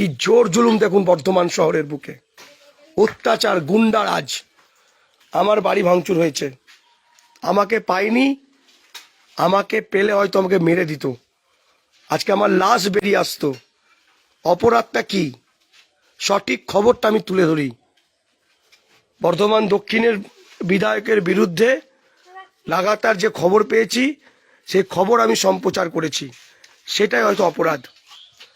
কি জোর জুলুম দেখুন বর্ধমান শহরের বুকে। অত্যাচার, গুন্ডারাজ। আমার বাড়ি ভাঙচুর হয়েছে। আমাকে পাইনি আমাকে পেলে হয়তো আমাকে মেরে দিত। আজকে আমার লাশ বেরিয়ে আসতো। অপরাধটা কি? সঠিক খবরটা আমি তুলে ধরি। বর্ধমান দক্ষিণের বিধায়কের বিরুদ্ধে লাগাতার যে খবর পেয়েছি, সেই খবর আমি সম্প্রচার করেছি। সেটাই হয়তো অপরাধ।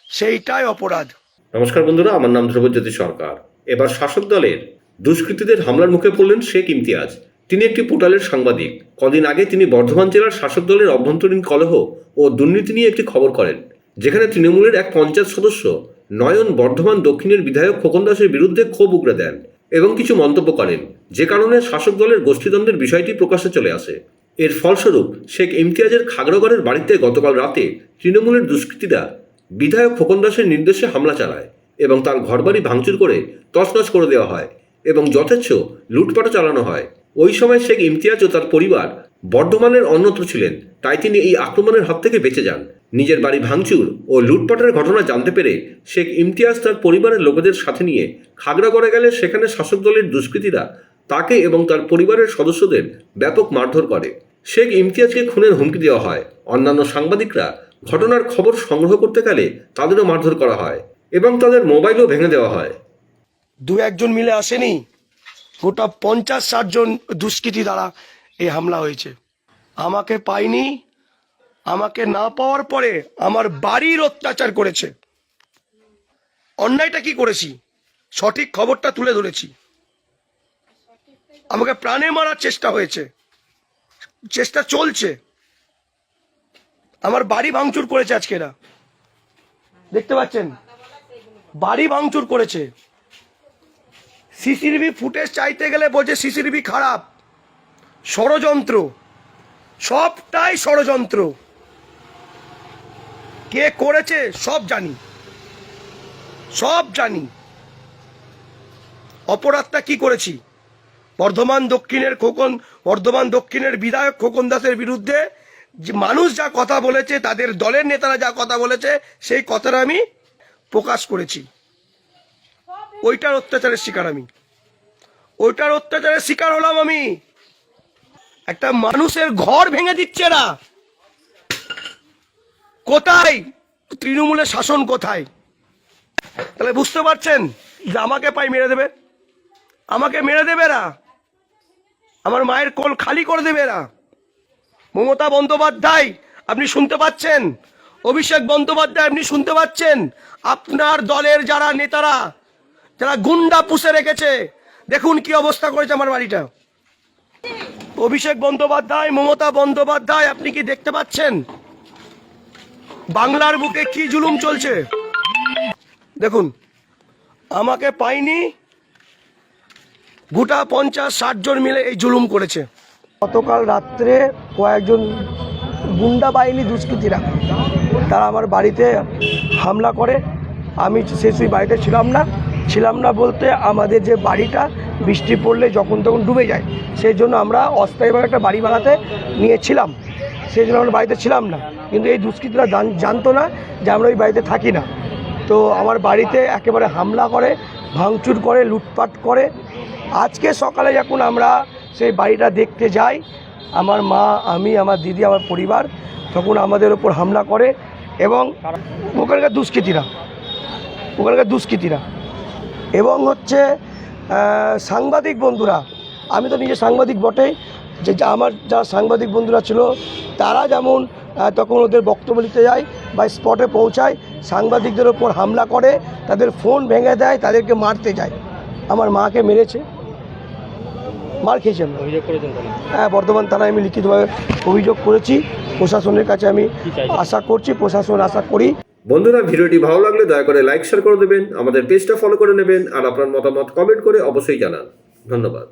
সেইটাই অপরাধ। নমস্কার বন্ধুরা, আমার নাম ধ্রুবজ্যোতি সরকার। এবার শাসক দলের দুষ্কৃতীদের হামলার মুখে পড়লেন শেখ ইমতিয়াজ। তিনি একটি পোর্টালের সাংবাদিক। কদিন আগে তিনি বর্ধমান জেলার শাসক দলের অভ্যন্তরীণ কলহ ও দুর্নীতি নিয়ে একটি খবর করেন। যেখানে তৃণমূলের এক পঞ্চায়েত সদস্য নয়ন বর্ধমান দক্ষিণের বিধায়ক খোকন দাসের বিরুদ্ধে ক্ষোভ উগড়ে দেন এবং কিছু মন্তব্য করেন। যে কারণে শাসক দলের গোষ্ঠীদ্বন্দ্বের বিষয়টি প্রকাশ্যে চলে আসে। এর ফলস্বরূপ শেখ ইমতিয়াজের খাগড়াগড়ের বাড়িতে গতকাল রাতে তৃণমূলের দুষ্কৃতীরা বিধায়ক খোকন দাসের নির্দেশে হামলা চালায় এবং তার ঘরবাড়ি ভাঙচুর করে তছনছ করে দেওয়া হয় এবং যথেচ্ছ লুটপাটও চালানো হয়। ওই সময় শেখ ইমতিয়াজ ও তার পরিবার বর্ধমানের অন্যত্র ছিলেন, তাই তিনি এই আক্রমণের হাত থেকে বেঁচে যান। নিজের বাড়ি ভাঙচুর ও লুটপাটের ঘটনা জানতে পেরে শেখ ইমতিয়াজ তার পরিবারের লোকেদের সাথে নিয়ে খাগড়াগড়ে গেলে সেখানে শাসক দলের দুষ্কৃতীরা তাকে এবং তার পরিবারের সদস্যদের ব্যাপক মারধর করে। শেখ ইমতিয়াজকে খুনের হুমকি দেওয়া হয়। অন্যান্য সাংবাদিকরা ঘটনার খবর সংগ্রহ করতে গেলে তাদেরও মারধর করা হয় এবং তাদের মোবাইলও ভেঙে দেওয়া হয়। দু একজন মিলে আসেনি, গোটা পঞ্চাশ ষাট জন দুষ্কৃতী দ্বারা এই হামলা হয়েছে। আমাকে পাইনি, আমাকে না পাওয়ার পরে আমার বাড়ির অত্যাচার করেছে। অন্যায়টা কি করেছি? সঠিক খবরটা তুলে ধরেছি। আমাকে প্রাণে মারার চেষ্টা হয়েছে। চেষ্টা চলছে। আমার বাড়ি ভাঙচুর করেছে আজকে এরা। দেখতে পাচ্ছেন? বাড়ি ভাঙচুর করেছে। সিসিটিভি ফুটেজ চাইতে গেলে বলছে সিসিটিভি খারাপ। ষড়যন্ত্র। সবটাই ষড়যন্ত্র। কে করেছে? সব জানি। সব জানি। অপরাধটা কি করেছি? বর্ধমান দক্ষিণের খোকন বর্ধমান দক্ষিণের বিধায়ক খোকন দাসের বিরুদ্ধে যে মানুষ যা কথা বলেছে, তাদের দলের নেতারা যা কথা বলেছে, সেই কথাটা আমি প্রকাশ করেছি। ওইটার অত্যাচারের শিকার আমি। ওইটার অত্যাচারের শিকার হলাম আমি। একটা মানুষের ঘর ভেঙে দিচ্ছে না কোথায়? তৃণমূলের শাসন কোথায়? তাহলে বুঝতে পারছেন যে আমাকে পাই মেরে দেবে? আমাকে মেরে দেবে না আমার মায়ের কোল খালি করে দেবে না মমতা বন্দ্যোপাধ্যায়, আপনি শুনতে পাচ্ছেন? অভিষেক বন্দ্যোপাধ্যায়, আপনি শুনতে পাচ্ছেন? আপনার দলের যারা নেতারা, যারা গুন্ডা পুষে রেখেছে, দেখুন কি অবস্থা করেছে আমার বাড়িটা। অভিষেক বন্দ্যোপাধ্যায়, মমতা বন্দ্যোপাধ্যায়, আপনি কি দেখতে পাচ্ছেন? বাংলার বুকে কি জুলুম চলছে? দেখুন, আমাকে পাইনি, গোটা পঞ্চাশ, ষাট জন মিলে এই জুলুম করেছে। গতকাল রাত্রে কয়েকজন গুন্ডা বাহিনী দুষ্কৃতীরা, তারা আমার বাড়িতে হামলা করে। আমি সেই বাড়িতে ছিলাম না। ছিলাম না বলতে আমাদের যে বাড়িটা, বৃষ্টি পড়লে যখন তখন ডুবে যায়। সেই জন্য আমরা অস্থায়ীভাবে একটা বাড়ি বানাতে নিয়েছিলাম। সেই জন্য আমরা বাড়িতে ছিলাম না। কিন্তু এই দুষ্কৃতীরা জান- জানতো না যে আমরা ওই বাড়িতে থাকি না। তো আমার বাড়িতে একেবারে হামলা করে, ভাঙচুর করে, লুটপাট করে। আজকে সকালে যখন আমরা সেই বাড়িটা দেখতে যাই। আমার মা, আমি, আমার দিদি, আমার পরিবার তখন আমাদের ওপর হামলা করে এবং ওখানকার দুষ্কৃতীরা ওখানকার দুষ্কৃতীরা এবং হচ্ছে সাংবাদিক বন্ধুরা, আমি তো নিজে সাংবাদিক বটেই, যে আমার যারা সাংবাদিক বন্ধুরা ছিল, তারা যেমন তখন ওদের বক্তব্য দিতে যায় বা স্পটে পৌঁছায়, সাংবাদিকদের ওপর হামলা করে, তাদের ফোন ভেঙে দেয়, তাদেরকে মারতে যায়। আমার মাকে মেরেছে। মার খেয়েছি আমরা অভিযোগ করেছেন তাহলে? হ্যাঁ বর্ধমান থানায় আমি লিখিতভাবে অভিযোগ করেছি। প্রশাসনের কাছে আমি আশা করছি প্রশাসন আশা করি। বন্ধুরা ভিডিওটি ভালো লাগলে দয়া করে লাইক শেয়ার করে দেবেন। আমাদের পেজটা ফলো করে নেবেন। আর আপনার মতামত কমেন্ট করে অবশ্যই জানান। ধন্যবাদ।